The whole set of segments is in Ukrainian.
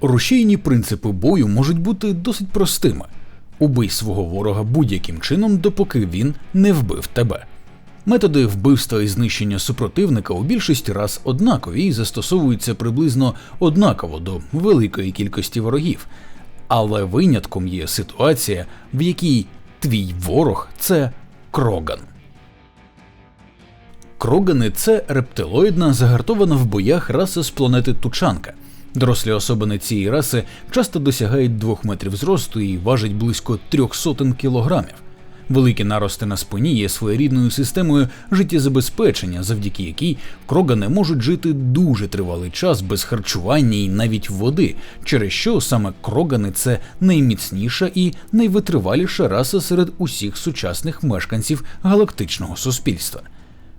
Рушійні принципи бою можуть бути досить простими: убий свого ворога будь-яким чином, допоки він не вбив тебе. Методи вбивства і знищення супротивника у більшості раз однакові і застосовуються приблизно однаково до великої кількості ворогів. Але винятком є ситуація, в якій твій ворог це кроган. Крогани це рептилоїдна, загартована в боях раса з планети Тучанка. Дорослі особини цієї раси часто досягають 2 метрів зросту і важать близько трьох сотень кілограмів. Великі нарости на спині є своєрідною системою життєзабезпечення, завдяки якій крогани можуть жити дуже тривалий час без харчування і навіть води, через що саме крогани це найміцніша і найвитриваліша раса серед усіх сучасних мешканців галактичного суспільства.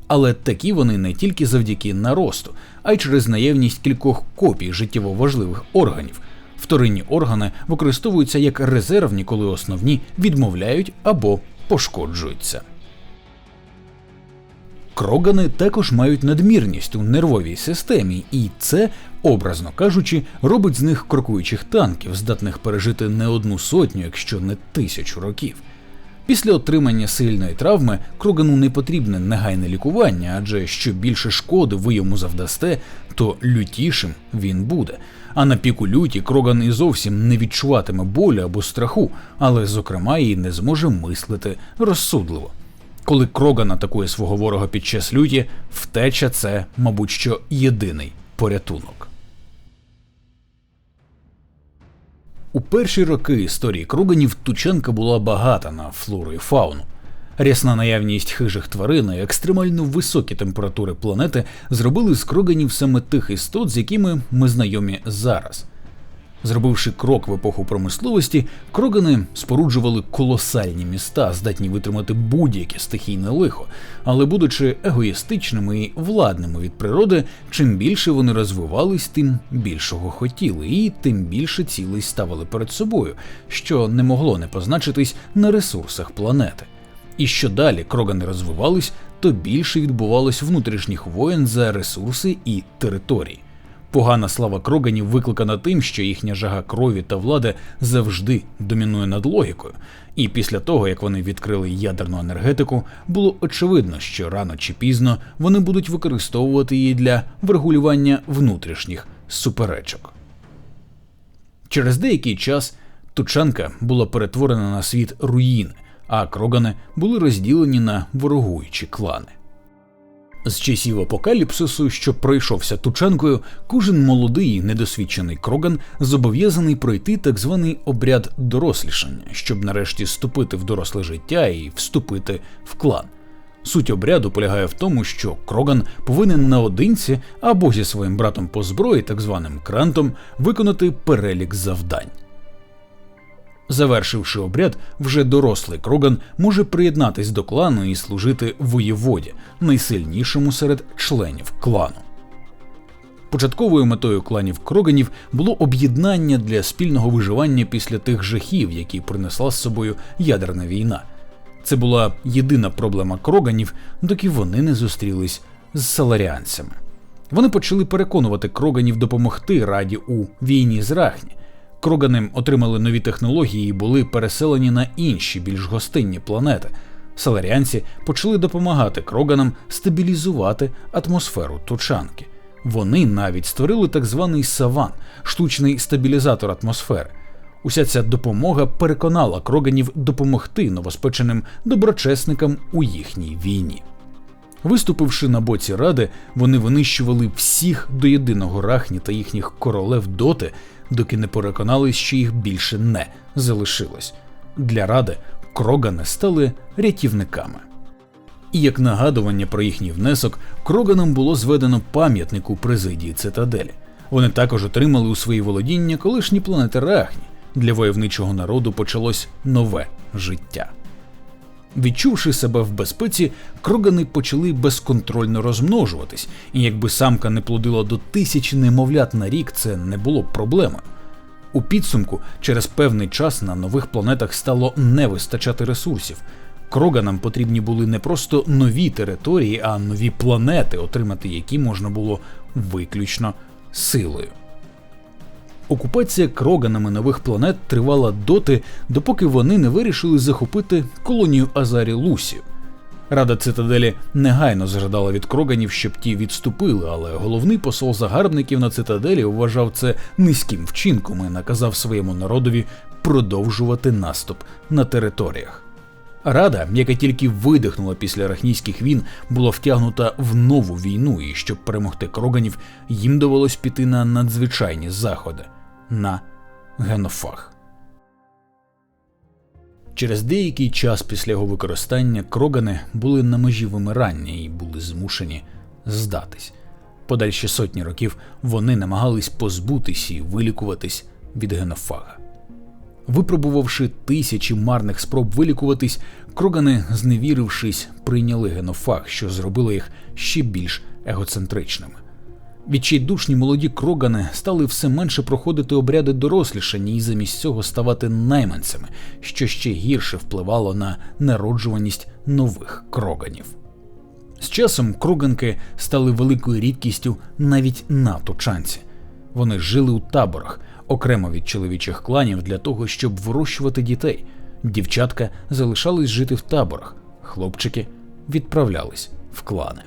Але такі вони не тільки завдяки наросту, а й через наявність кількох копій життєво важливих органів. Вторинні органи використовуються як резервні, коли основні відмовляють або пошкоджуються. Крогани також мають надмірність у нервовій системі, і це, образно кажучи, робить з них крокуючих танків, здатних пережити не одну сотню, якщо не тисячу років. Після отримання сильної травми Крогану не потрібне негайне лікування, адже що більше шкоди ви йому завдасте, то лютішим він буде. А на піку люті Кроган і зовсім не відчуватиме болю або страху, але, зокрема, і не зможе мислити розсудливо. Коли Кроган атакує свого ворога під час люті, втеча це, мабуть, що єдиний порятунок. У перші роки історії Круганів Тученка була багата на флору і фауну. Рясна наявність хижих тварин і екстремально високі температури планети зробили з Кроганів саме тих істот, з якими ми знайомі зараз. Зробивши крок в епоху промисловості, крогани споруджували колосальні міста, здатні витримати будь-яке стихійне лихо, але будучи егоїстичними і владними від природи, чим більше вони розвивались, тим більшого хотіли, і тим більше цілей ставили перед собою, що не могло не позначитись на ресурсах планети. І що далі крогани розвивались, то більше відбувалось внутрішніх воєн за ресурси і території. Погана слава кроганів викликана тим, що їхня жага крові та влади завжди домінує над логікою. І після того, як вони відкрили ядерну енергетику, було очевидно, що рано чи пізно вони будуть використовувати її для врегулювання внутрішніх суперечок. Через деякий час Тучанка була перетворена на світ руїни, а крогани були розділені на ворогуючі клани. З часів апокаліпсису, що пройшовся тучанкою, кожен молодий недосвідчений кроган зобов'язаний пройти так званий обряд дорослішання, щоб нарешті вступити в доросле життя і вступити в клан. Суть обряду полягає в тому, що кроган повинен наодинці або зі своїм братом по зброї, так званим крантом, виконати перелік завдань. Завершивши обряд, вже дорослий Кроган може приєднатись до клану і служити воєводі, найсильнішому серед членів клану. Початковою метою кланів Кроганів було об'єднання для спільного виживання після тих жахів, які принесла з собою ядерна війна. Це була єдина проблема Кроганів, доки вони не зустрілись з саларіанцями. Вони почали переконувати Кроганів допомогти раді у війні з Рахні. Крогани отримали нові технології і були переселені на інші, більш гостинні планети. Саларіанці почали допомагати кроганам стабілізувати атмосферу тучанки. Вони навіть створили так званий саван, штучний стабілізатор атмосфери. Уся ця допомога переконала кроганів допомогти новоспеченим доброчесникам у їхній війні. Виступивши на боці ради, вони винищували всіх до єдиного рахні та їхніх королев доти, доки не переконались, що їх більше не залишилось. Для ради крогани стали рятівниками. І як нагадування про їхній внесок, кроганам було зведено пам'ятник у президії цитаделі. Вони також отримали у свої володіння колишні планети Рахні. Для войовничого народу почалось нове життя. Відчувши себе в безпеці, крогани почали безконтрольно розмножуватись, і якби самка не плодила до тисячі немовлят на рік, це не було б проблемою. У підсумку, через певний час на нових планетах стало не вистачати ресурсів. Кроганам потрібні були не просто нові території, а нові планети, отримати які можна було виключно силою. Окупація кроганами нових планет тривала доти, допоки вони не вирішили захопити колонію Азарі Лусів. Рада цитаделі негайно зажадала від кроганів, щоб ті відступили, але головний посол загарбників на цитаделі вважав це низьким вчинком і наказав своєму народові продовжувати наступ на територіях. Рада, яка тільки видихнула після рахнійських війн, була втягнута в нову війну, і щоб перемогти кроганів, їм довелось піти на надзвичайні заходи на генофаг. Через деякий час після його використання крогани були на межі вимирання і були змушені здатись. Подальші сотні років вони намагались позбутись і вилікуватись від генофага. Випробувавши тисячі марних спроб вилікуватись, крогани, зневірившись, прийняли генофаг, що зробило їх ще більш егоцентричними. Відчайдушні молоді крогани стали все менше проходити обряди дорослішання і замість цього ставати найманцями, що ще гірше впливало на народжуваність нових кроганів. З часом кроганки стали великою рідкістю навіть на тучанці. Вони жили у таборах, окремо від чоловічих кланів для того, щоб вирощувати дітей. Дівчатка залишались жити в таборах, хлопчики відправлялись в клани.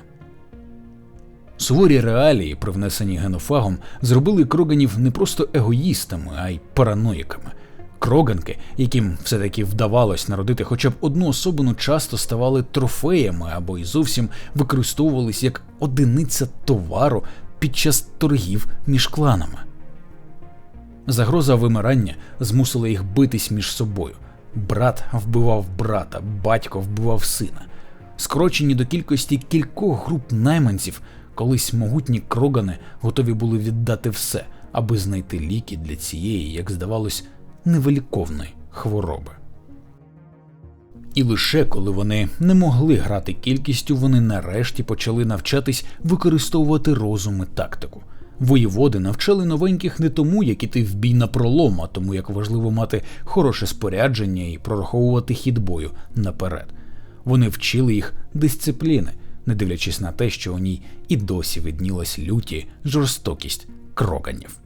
Суворі реалії, привнесені генофагом, зробили кроганів не просто егоїстами, а й параноїками. Кроганки, яким все-таки вдавалось народити хоча б одну особину, часто ставали трофеями або й зовсім використовувались як одиниця товару під час торгів між кланами. Загроза вимирання змусила їх битись між собою. Брат вбивав брата, батько вбивав сина. Скорочені до кількості кількох груп найманців, колись могутні крогани готові були віддати все, аби знайти ліки для цієї, як здавалось, невиліковної хвороби. І лише коли вони не могли грати кількістю, вони нарешті почали навчатись використовувати розум і тактику. Воєводи навчали новеньких не тому, як іти в бій на пролом, а тому як важливо мати хороше спорядження і прораховувати хід бою наперед. Вони вчили їх дисципліни, не дивлячись на те, що у ній і досі виднілась люті жорстокість кроганів.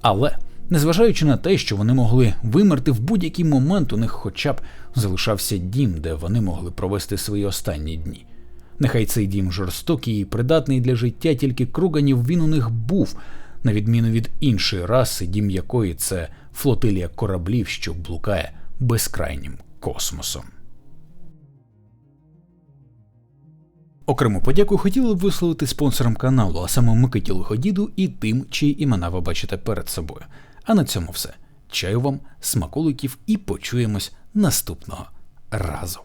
Але, незважаючи на те, що вони могли вимерти в будь-який момент, у них хоча б залишався дім, де вони могли провести свої останні дні. Нехай цей дім жорстокий і придатний для життя тільки круганів він у них був, на відміну від іншої раси, дім якої це флотилія кораблів, що блукає безкрайнім космосом. Окрему подяку хотіли б висловити спонсорам каналу, а саме Микиті Лиходіду і тим, чиї імена ви бачите перед собою. А на цьому все. Чаю вам, смаколиків і почуємось наступного разу.